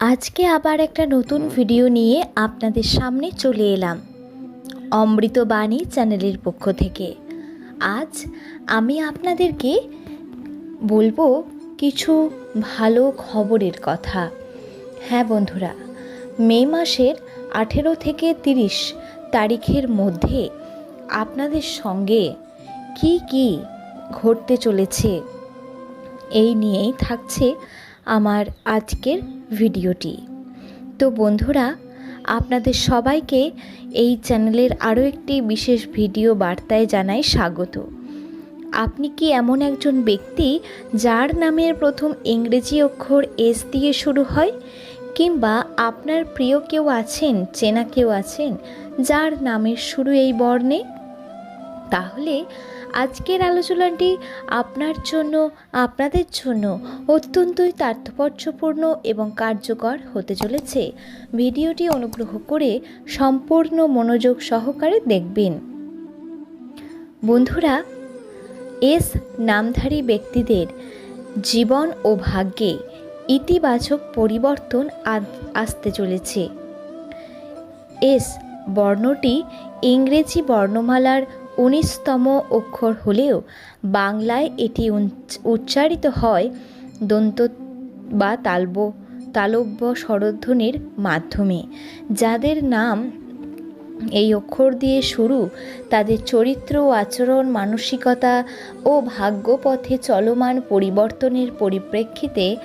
আজকে আবার একটা নতুন ভিডিও নিয়ে আপনাদের সামনে চলে এলাম অমৃতবাণী চ্যানেলের পক্ষ থেকে। আজ আমি আপনাদেরকে বলব কিছু ভালো খবরের কথা। হ্যাঁ বন্ধুরা, মে মাসের আঠেরো থেকে তিরিশ তারিখের মধ্যে আপনাদের সঙ্গে কি কি ঘটতে চলেছে এই নিয়েই থাকছে আমার আজকের ভিডিওটি। তো বন্ধুরা, আপনাদের সবাইকে এই চ্যানেলের আরও একটি বিশেষ ভিডিও বার্তায় জানাই স্বাগত। আপনি কি এমন একজন ব্যক্তি যার নামের প্রথম ইংরেজি অক্ষর এস দিয়ে শুরু হয়? কিংবা আপনার প্রিয় কেউ আছেন, চেনা কেউ আছেন, যার নামের শুরু এই বর্ণে? তাহলে আজকের আলোচনাটি আপনার জন্য, আপনাদের জন্য অত্যন্তই তাৎপর্যপূর্ণ এবং কার্যকর হতে চলেছে। ভিডিওটি অনুগ্রহ করে সম্পূর্ণ মনোযোগ সহকারে দেখবেন। বন্ধুরা, এস নামধারী ব্যক্তিদের জীবন ও ভাগ্যে ইতিবাচক পরিবর্তন আসতে চলেছে। এস বর্ণটি ইংরেজি বর্ণমালার উনিশতম অক্ষর হলেও বাংলায় এটি উচ্চারিত হয় দন্ত বা তালব, তালব্য স্বরধ্বনির মাধ্যমে। যাদের নাম এই অক্ষর দিয়ে শুরু, তাদের চরিত্র আচরণ, মানসিকতা ও ভাগ্যপথে চলমান পরিবর্তনের পরিপ্রেক্ষিতে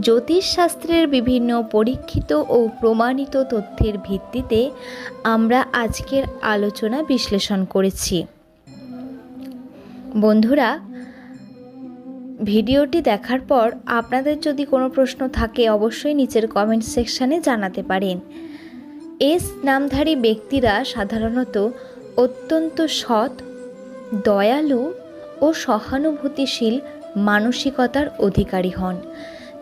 জ্যোতিষশাস্ত্রের বিভিন্ন পরীক্ষিত ও প্রমাণিত তথ্যের ভিত্তিতে আমরা আজকের আলোচনা বিশ্লেষণ করেছি। বন্ধুরা, ভিডিওটি দেখার পর আপনাদের যদি কোনো প্রশ্ন থাকে, অবশ্যই নিচের কমেন্ট সেকশানে জানাতে পারেন। এস নামধারী ব্যক্তিরা সাধারণত অত্যন্ত সৎ, দয়ালু ও সহানুভূতিশীল মানসিকতার অধিকারী হন।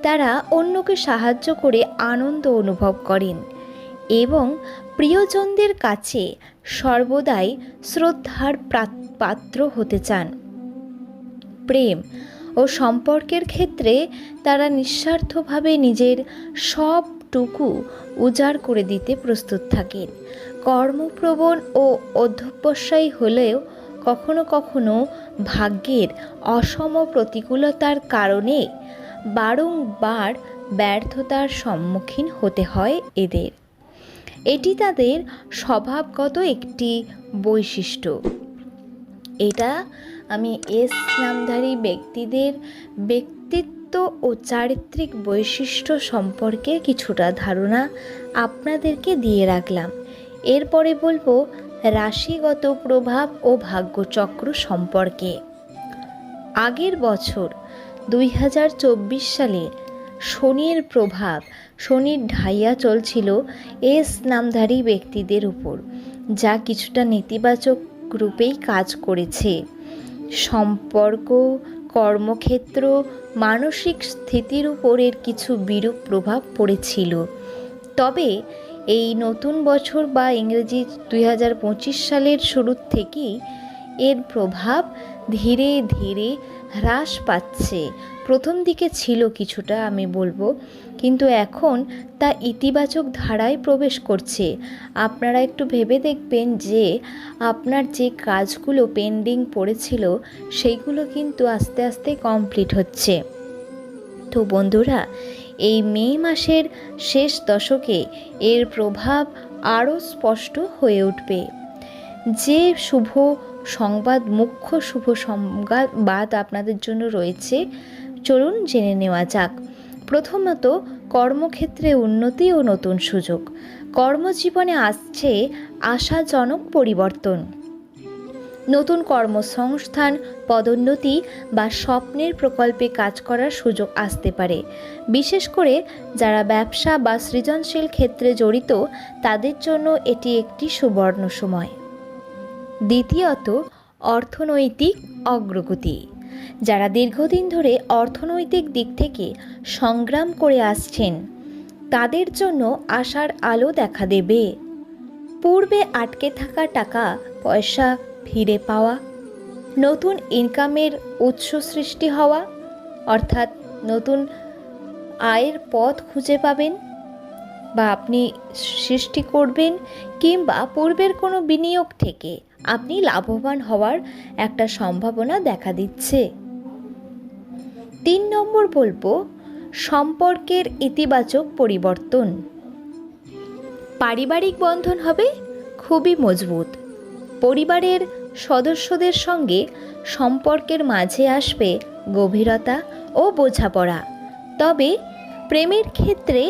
তারা অন্যকে সাহায্য করে আনন্দ অনুভব করেন এবং প্রিয়জনদের কাছে সর্বদাই শ্রদ্ধার পাত্র হতে চান। প্রেম ও সম্পর্কের ক্ষেত্রে তারা নিঃস্বার্থভাবে নিজের সবটুকু উজাড় করে দিতে প্রস্তুত থাকেন। কর্মপ্রবণ ও অধ্যবসায়ী হলেও কখনো কখনো ভাগ্যের অসম প্রতিকূলতার কারণে বারংবার ব্যর্থতার সম্মুখীন হতে হয় এদের। এটি তাদের স্বভাবগত একটি বৈশিষ্ট্য। এটা আমি এস নামধারী ব্যক্তিদের ব্যক্তিত্ব ও চারিত্রিক বৈশিষ্ট্য সম্পর্কে কিছুটা ধারণা আপনাদেরকে দিয়ে রাখলাম। এরপরে বলব রাশিগত প্রভাব ও ভাগ্যচক্র সম্পর্কে। আগের বছর দুই হাজার চব্বিশ সালে শনির প্রভাব, শনির ঢাইয়া চলছিল এস নামধারী ব্যক্তিদের উপর, যা কিছুটা নেতিবাচক রূপেই কাজ করেছে। সম্পর্ক, কর্মক্ষেত্র, মানসিক স্থিতির উপর এর কিছু বিরূপ প্রভাব পড়েছিল। তবে এই নতুন বছর বা ইংরেজি দুই হাজার পঁচিশ সালের শুরুর থেকেই এর প্রভাব ধীরে ধীরে হ্রাস পাচ্ছে। প্রথম দিকে ছিল কিছুটা, আমি বলব, কিন্তু এখন তা ইতিবাচক ধারায় প্রবেশ করছে। আপনারা একটু ভেবে দেখবেন যে, আপনার যে কাজগুলো পেন্ডিং পড়েছিল, সেইগুলো কিন্তু আস্তে আস্তে কমপ্লিট হচ্ছে। তো বন্ধুরা, এই মে মাসের শেষ দশকে এর প্রভাব আরও স্পষ্ট হয়ে উঠবে। যে শুভ সংবাদ, মুখ্য শুভ সংবাদ আপনাদের জন্য রয়েছে। চলুন জেনে নেওয়া যাক। প্রথমত, কর্মক্ষেত্রে উন্নতি ও নতুন সুযোগ। কর্মজীবনে আসছে আশাজনক পরিবর্তন। নতুন কর্মসংস্থান, পদোন্নতি বা স্বপ্নের প্রকল্পে কাজ করার সুযোগ আসতে পারে। বিশেষ করে যারা ব্যবসা বা সৃজনশীল ক্ষেত্রে জড়িত, তাদের জন্য এটি একটি সুবর্ণ সময়। দ্বিতীয়ত, অর্থনৈতিক অগ্রগতি। যারা দীর্ঘদিন ধরে অর্থনৈতিক দিক থেকে সংগ্রাম করে আসছেন, তাদের জন্য আশার আলো দেখা দেবে। পূর্বে আটকে থাকা টাকা, পয়সা ফিরে পাওয়া, নতুন ইনকামের উৎস সৃষ্টি হওয়া, অর্থাৎ নতুন আয়ের পথ খুঁজে পাবেন বা আপনি সৃষ্টি করবেন কিংবা পূর্বের কোনো বিনিয়োগ থেকে আপনি লাভবান হওয়ার একটা সম্ভাবনা দেখা দিচ্ছে। তিন নম্বর বলব, সম্পর্কের ইতিবাচক পরিবর্তন। পারিবারিক বন্ধন হবে খুবই মজবুত। পরিবারের সদস্যদের সঙ্গে সম্পর্কের মাঝে আসবে গভীরতা ও বোঝাপড়া। তবে প্রেমের ক্ষেত্রে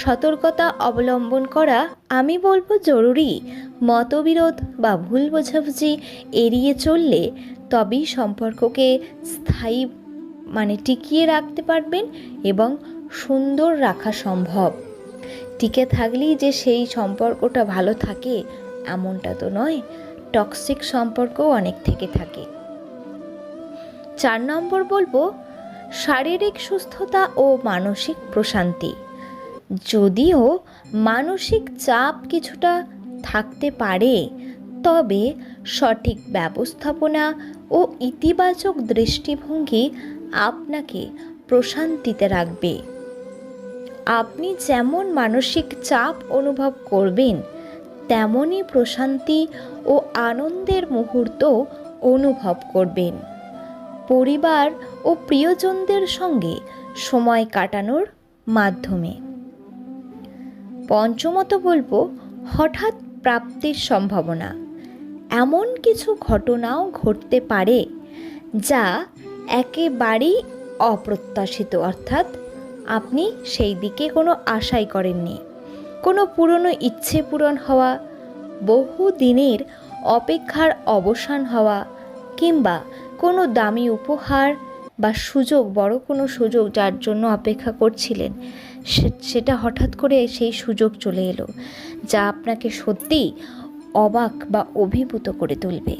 সতর্কতা অবলম্বন করা আমি বলব জরুরি। মতবিরোধ বা ভুল বোঝাবুঝি এড়িয়ে চললে তবেই সম্পর্ককে স্থায়ী মানে টিকিয়ে রাখতে পারবেন এবং সুন্দর রাখা সম্ভব। টিকে থাকলেই যে সেই সম্পর্কটা ভালো থাকে এমনটা তো নয় টক্সিক সম্পর্কও অনেক থেকে থাকে। চার নম্বর বলব, শারীরিক সুস্থতা ও মানসিক প্রশান্তি। যদিও মানসিক চাপ কিছুটা থাকতে পারে, তবে সঠিক ব্যবস্থাপনা ও ইতিবাচক দৃষ্টিভঙ্গি আপনাকে প্রশান্তিতে রাখবে। আপনি যেমন মানসিক চাপ অনুভব করবেন, তেমনই প্রশান্তি ও আনন্দের মুহূর্ত অনুভব করবেন। পরিবার ও প্রিয়জনদের সঙ্গে সময় কাটানোর মাধ্যমে। পঞ্চমত বলব, হঠাৎ প্রাপ্তির সম্ভাবনা। এমন কিছু ঘটনাও ঘটতে পারে যা একেবারেই অপ্রত্যাশিত, অর্থাৎ আপনি সেই দিকে কোনো আশাই করেননি। কোনো পুরনো ইচ্ছে পূরণ হওয়া, বহু দিনের অপেক্ষার অবসান হওয়া, কিংবা কোনো দামি উপহার বা সুযোগ, বড় কোনো সুযোগ যার জন্য অপেক্ষা করছিলেন সেটা হঠাৎ করে সেই সুযোগ চলে এলো, যা আপনাকে সত্যিই অবাক বা অভিভূত করে তুলবে।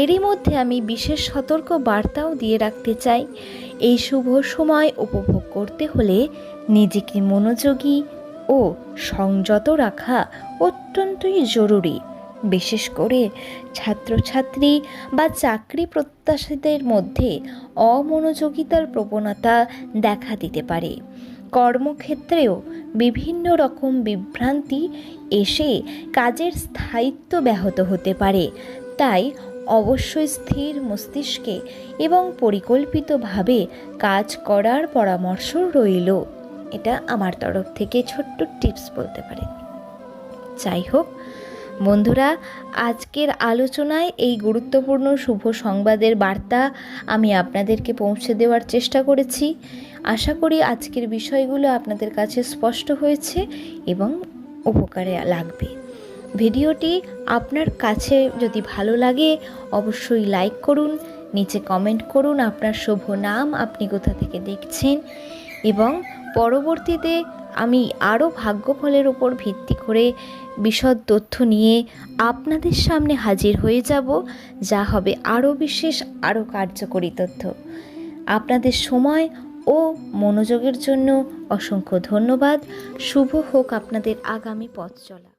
এরই মধ্যে আমি বিশেষ সতর্ক বার্তাও দিয়ে রাখতে চাই, এই শুভ সময় উপভোগ করতে হলে নিজেকে মনোযোগী ও সংযত রাখা অত্যন্তই জরুরি। বিশেষ করে ছাত্রছাত্রী বা চাকরি প্রত্যাশীদের মধ্যে অমনোযোগিতার প্রবণতা দেখা দিতে পারে। কর্মক্ষেত্রেও বিভিন্ন রকম বিভ্রান্তি এসে কাজের স্থায়িত্ব ব্যাহত হতে পারে। তাই অবশ্যই স্থির মস্তিষ্কে এবং পরিকল্পিতভাবে কাজ করার পরামর্শ রইল। এটা আমার তরফ থেকে ছোট্ট টিপস বলতে পারেন। যাই হোক বন্ধুরা, আজকের আলোচনায় এই গুরুত্বপূর্ণ শুভ সংবাদের বার্তা আমি আপনাদেরকে পৌঁছে দেওয়ার চেষ্টা করেছি। আশা করি আজকের বিষয়গুলো আপনাদের কাছে স্পষ্ট হয়েছে এবং উপকারে লাগবে। ভিডিওটি আপনার কাছে যদি ভালো লাগে, অবশ্যই লাইক করুন, নিচে কমেন্ট করুন আপনার শুভ নাম আপনি কোথা থেকে দেখছেন এবং পরবর্তীতে আমি আরও ভাগ্যফলের উপর ভিত্তি করে বিশদ তথ্য নিয়ে আপনাদের সামনে হাজির হয়ে যাব, যা হবে আরও বিশেষ আরও কার্যকরী তথ্য। আপনাদের সময় ও মনোযোগের জন্য অসংখ্য ধন্যবাদ। শুভ হোক আপনাদের আগামী পথ চলা।